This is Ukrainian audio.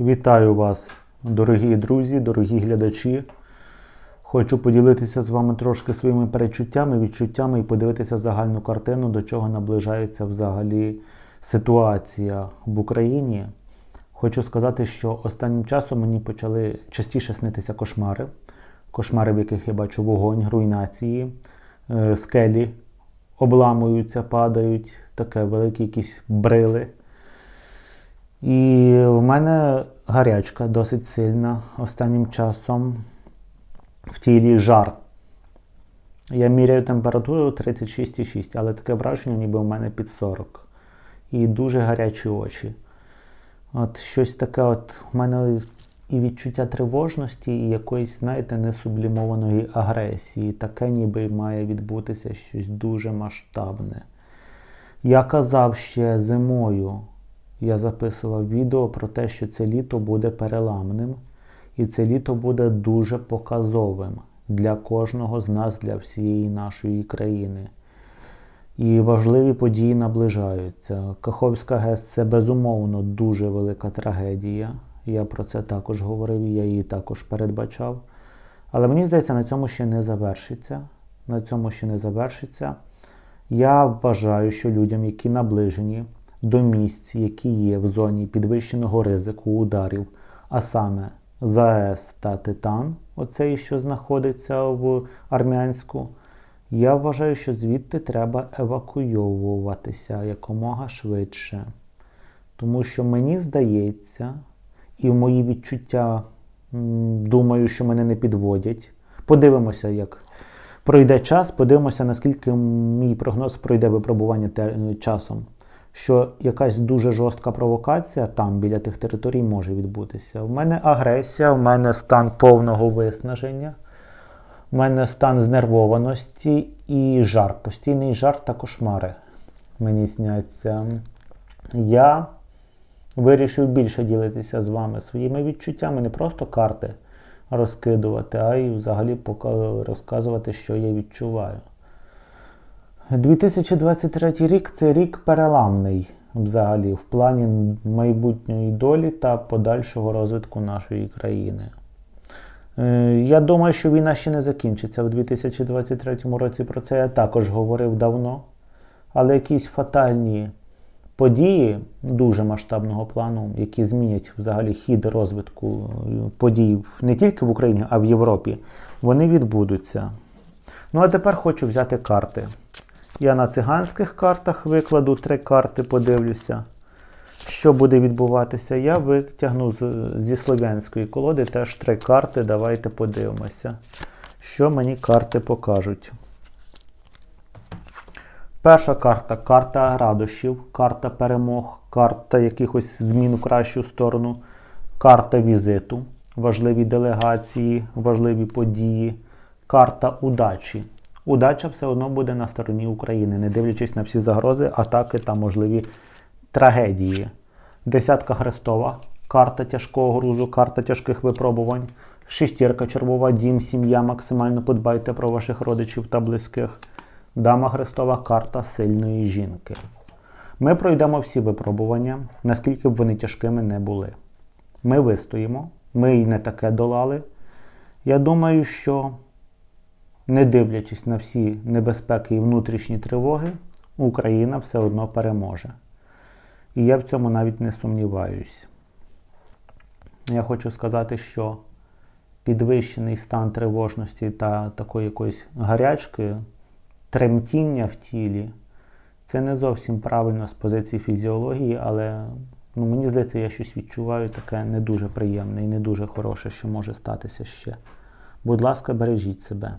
Вітаю вас, дорогі друзі, дорогі глядачі. Хочу поділитися з вами трошки своїми перечуттями, відчуттями і подивитися загальну картину, до чого наближається взагалі ситуація в Україні. Хочу сказати, що останнім часом мені почали частіше снитися кошмари. Кошмари, в яких я бачу вогонь, руйнації, е, скелі обламуються, падають, таке великі якісь брили. І в мене гарячка досить сильна останнім часом в тілі жар. Я міряю температуру 36,6, але таке враження, ніби в мене під 40. І дуже гарячі очі. От щось таке, от в мене і відчуття тривожності, і якоїсь, знаєте, несублімованої агресії. Таке ніби має відбутися щось дуже масштабне. Я казав ще зимою, я записував відео про те, що це літо буде переламним, і це літо буде дуже показовим для кожного з нас, для всієї нашої країни. І важливі події наближаються. Каховська ГЕС це безумовно дуже велика трагедія. Я про це також говорив, я її також передбачав. Але мені здається, на цьому ще не завершиться. На цьому ще не завершиться. Я вважаю, що людям, які наближені до місць, які є в зоні підвищеного ризику ударів, а саме ЗАЕС та Титан, оцей, що знаходиться в Армянську, я вважаю, що звідти треба евакуйовуватися якомога швидше. Тому що мені здається, і мої відчуття думаю, що мене не підводять. Подивимося, як пройде час, подивимося, наскільки мій прогноз пройде випробування часом. Що якась дуже жорстка провокація там біля тих територій може відбутися. У мене агресія, у мене стан повного виснаження, у мене стан знервованості і жар. Постійний жар та кошмари мені сняться. Я вирішив більше ділитися з вами своїми відчуттями, не просто карти розкидувати, а й взагалі розказувати, що я відчуваю. 2023 рік це рік переламний взагалі в плані майбутньої долі та подальшого розвитку нашої країни. Е, Я думаю, що війна ще не закінчиться в 2023 році. Про це я також говорив давно. Але якісь фатальні події дуже масштабного плану, які змінять взагалі хід розвитку е, подій не тільки в Україні, а в Європі, вони відбудуться. Ну а тепер хочу взяти карти. Я на циганських картах викладу три карти, подивлюся, що буде відбуватися. Я витягну зі слов'янської колоди теж три карти. Давайте подивимося, що мені карти покажуть. Перша карта карта радощів, карта перемог, карта якихось змін у кращу сторону, карта візиту, важливі делегації, важливі події, карта удачі. Удача все одно буде на стороні України, не дивлячись на всі загрози, атаки та можливі трагедії. Десятка хрестова, карта тяжкого грузу, карта тяжких випробувань, шестірка червова, дім, сім'я, максимально подбайте про ваших родичів та близьких. Дама Христова карта сильної жінки. Ми пройдемо всі випробування, наскільки б вони тяжкими не були. Ми вистоїмо, ми і не таке долали. Я думаю, що не дивлячись на всі небезпеки і внутрішні тривоги, Україна все одно переможе. І я в цьому навіть не сумніваюсь. Я хочу сказати, що підвищений стан тривожності та такої якоїсь гарячки, тремтіння в тілі, це не зовсім правильно з позиції фізіології, але ну, мені здається, я щось відчуваю таке не дуже приємне і не дуже хороше, що може статися ще. Будь ласка, бережіть себе.